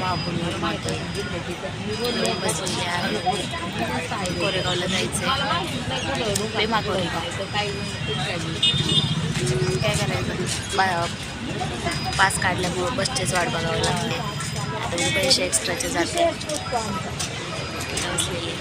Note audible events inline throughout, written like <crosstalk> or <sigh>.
बाबुलमध्ये येऊन बसलेले आहे. कोरेगावला जायचं आहे कोरेगाव काय करायचं? बा पास काढल्यामुळं बसचेच वाट बघावं लागते. आता मी पैसे एक्स्ट्राचे जाते. बसलेले.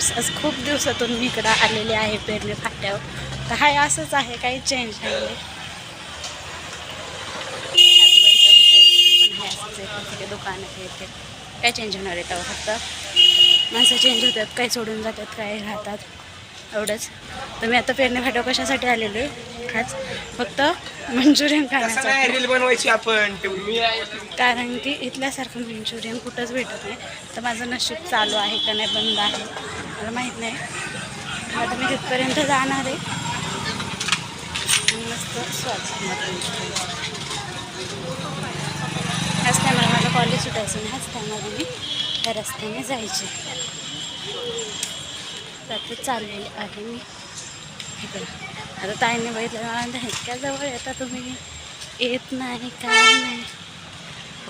फ्रेंड्स आज खूप दिवसातून मी इकडं आलेले आहे पेरणे फाट्यावर. तर हाय असंच आहे काही चेंज नाही आहे दुकान आहे इथे काय चेंज होणार आहे तेव्हा फक्त? माणसं चेंज होतात काही सोडून जातात काही राहतात. एवढंच. तर मी आता पेरणे फाट्यावर कशासाठी आलेलो? खास फक्त मंचुरियन खाण्यासाठी. बनवायची आपण. कारण की इथल्यासारखं मंचुरियन कुठंच भेटत नाही. तर माझं नशीब चालू आहे का नाही बंद आहे. मला माहीत नाही. आता मी तिथपर्यंत जाणार आहे. मस्त स्वच्छ ह्याच टायमाला माझं कॉलेज सुटायचं आणि ह्याच टायमाला मी त्या रस्त्याने जायचे. तर चाललेले आहे मी. इकडं. आता ताईने बघितलं मला म्हणते, जवळ येता तुम्ही. येत नाही काय नाही.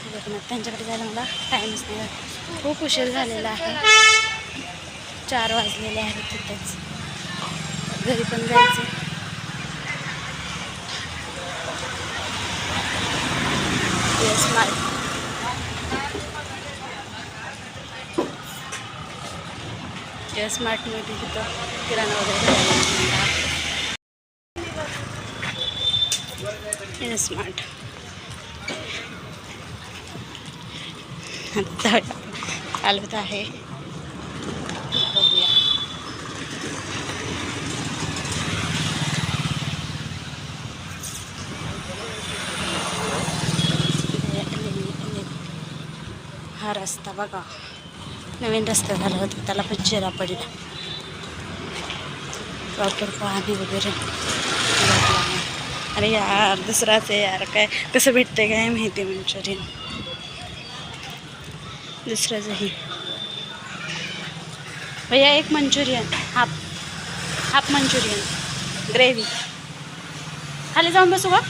बघ त्यांच्याकडे जायला मला टाईमच नाही खूप उशीर झालेला आहे. चार वाजलेले आहेत तिथेच. घरी पण जायचं येस मार्ट येस मार्टमध्ये तिथं किराणा वगैरे येस स्मार्ट आता चालत आहे. बघूया हा रस्ता बघा नवीन रस्ता होता त्याला पण प्रॉपर अरे यार दुसराच आहे यार भेटतंय काय माहिती मंचुरियन म्हणजे भैया एक Manchurian half half Manchurian gravy. खाली जाऊन बसू का?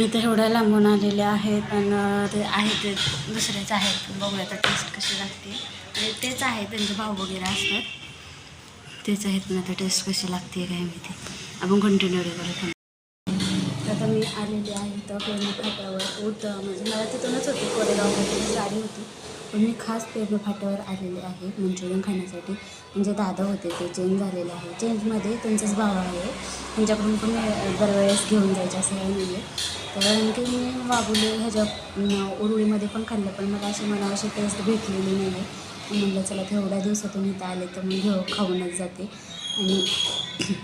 मी तर एवढ्या लांबून आलेले आहेत आणि ते आहे ते दुसरेच आहेत. बघूया तर टेस्ट कशी लागते. म्हणजे तेच आहे त्यांचे भाव वगैरे असतात. तेच आहेत पण आता टेस्ट कशी लागते काय माहिती. आपण कंटिन्यू करू आता मी आलेली आहे तर पेरणी फाट्यावर. होतं म्हणजे मला तिथूनच होती कोरेगावमध्ये गाडी होती. पण मी खास पेरणी फाट्यावर आलेले आहे मंचुरियन खाण्यासाठी. म्हणजे दादा होते ते चेंज झालेले आहे. चेंजमध्ये त्यांचाच भाव आहे. त्यांच्याकडून पण दरवेळेस घेऊन जायचे असं काही नाही आहे तर कारण मी वाबुले ह्याच्या उरुळीमध्ये पण खाल्लं पण मला अशी मला अशी टेस्ट भेटलेली नाही आहे. म्हणलं चला तेवढ्या दिवसातून इथं आले तर मी घेऊ खाऊनच जाते. आणि <clears throat>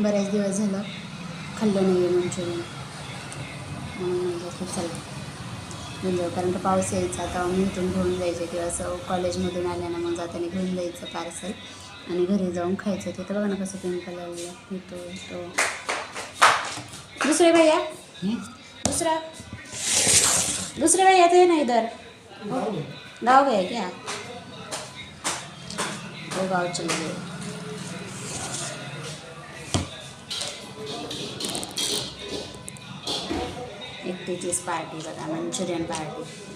बऱ्याच दिवस झालं खाल्लं नाही आहे मंचुरियन. म्हणून म्हणलं की चला. म्हणजे कारण का पाऊस यायचा आता मी इथून घेऊन जायचे किंवा असं कॉलेजमधून आल्यानं मग जाताना घेऊन जायचं पार्सल आणि घरी जाऊन खायचं. तिथं बघा ना कसं पिंपल कलरला येतो तो दुसरे भैया दूसरा, दूसरे भैया आते हैं ना इधर। गाँव गए क्या? वो गाँव चले गए। एकटीचीच पार्टी बता, मंचूरियन पार्टी।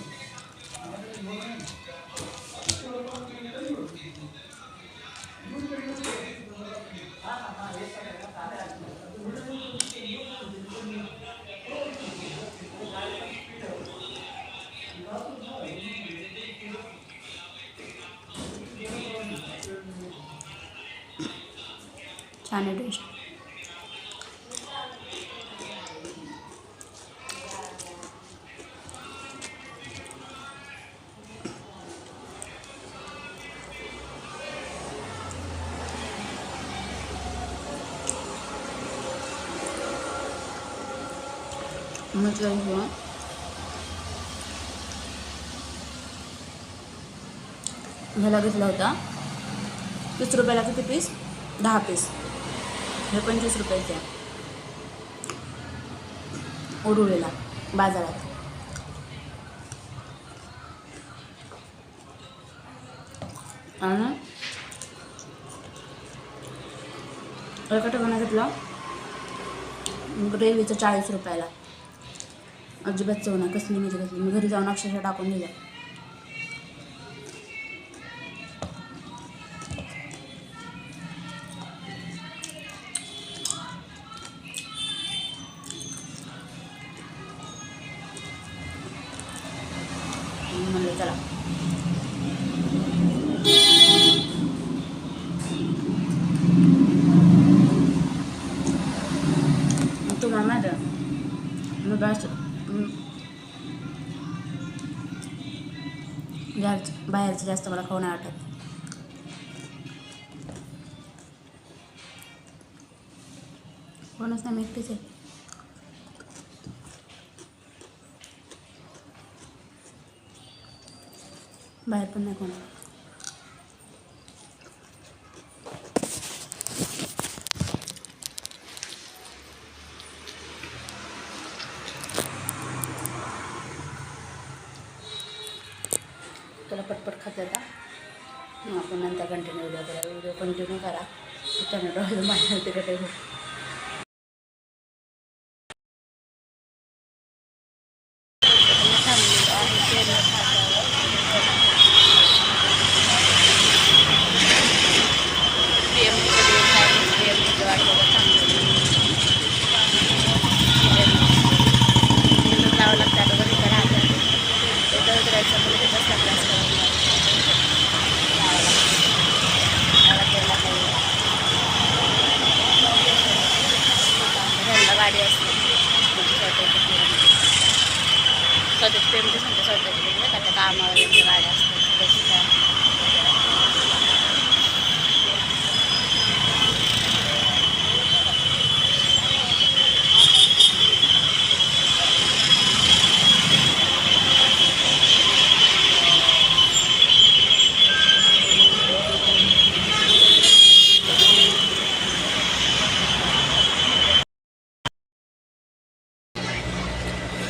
छान आहे टेस्ट म्हटलं किंवा ह्याला घेतला होता तीस रुपयाला किती पीस दहा पीस हे पंचवीस रुपयाचे आहे उरुळीला बाजारात. आणि एका ठिकाणी घेतला? ग्रेव्हीचं चाळीस रुपयाला. अजिबात चव नाही कसली म्हणजे कसली. मी घरी जाऊन अक्षरशः टाकून दिल्या. म्हणलं चला. तुम्हाला माहिती मग मी बाहेरचं जास्त मला खाऊ नाही वाटत. कोणच नाही मी एकटीच आहे. बाहेर पण नाही कोणा तुला पटपट खात येता मग आपण नंतर कंटिन्यू व्हिडिओ करा व्हिडिओ कंटिन्यू करा. त्यानं डोळे बाहेर तिकडे हो जावं लागतं आता घरी तर राहतं ते तर उतरायचं पण ते बसला क्लास करून जावं लागतं त्याला केला पाहिजे घरला गाडी असते म्हणजे स्वतःची स्वतःची पेमेंट सांगते स्वतःची पेमेंट का त्या कामावर यांच्या गाड्या असतात त्याची काय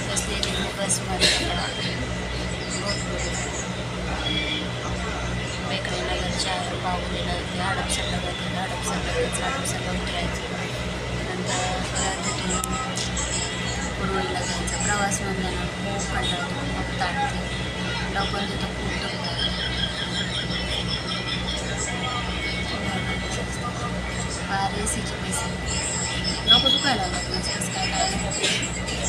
बसलेली मी बसमध्ये बेकरीला घरच्या बाहुलीला ते हडपसरला जाते हडपसरला जायचं हडपसरला उतरायचं नंतर परत तिथून कुरवडीला जायचं प्रवास म्हणल्यानं खूप कंटाळतो खूप ताटते लवकर तिथं खूप दुखतं फार ए सीचे पैसे लोक दुखायला लागतात म्हणजे कसं काय करायला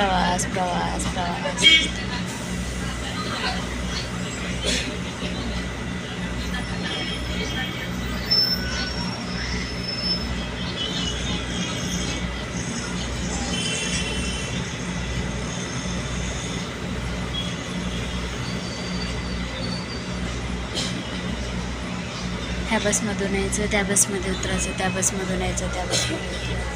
प्रवास प्रवास प्रवास ह्या बसमधून यायचं त्या बसमध्ये उतरायचं त्या बसमधून यायचं त्या बसमध्ये उतरायचं.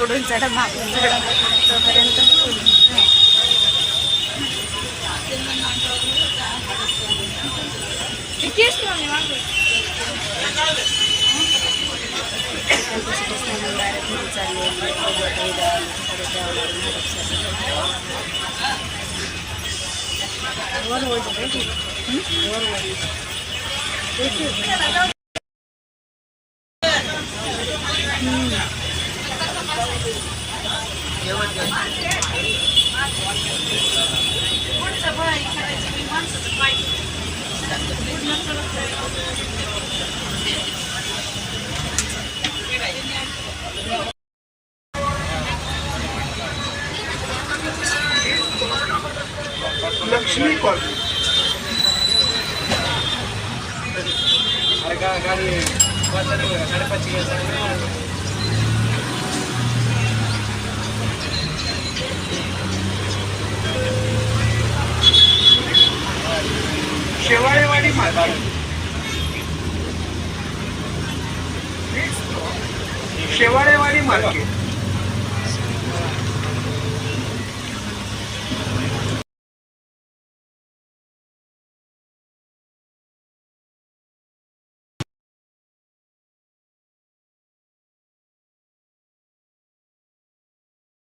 बुडून चढा मागून चढा तोपर्यंत चालले शेवाळेवाडी मार्गावर. शेवाळेवाडी मार्केट.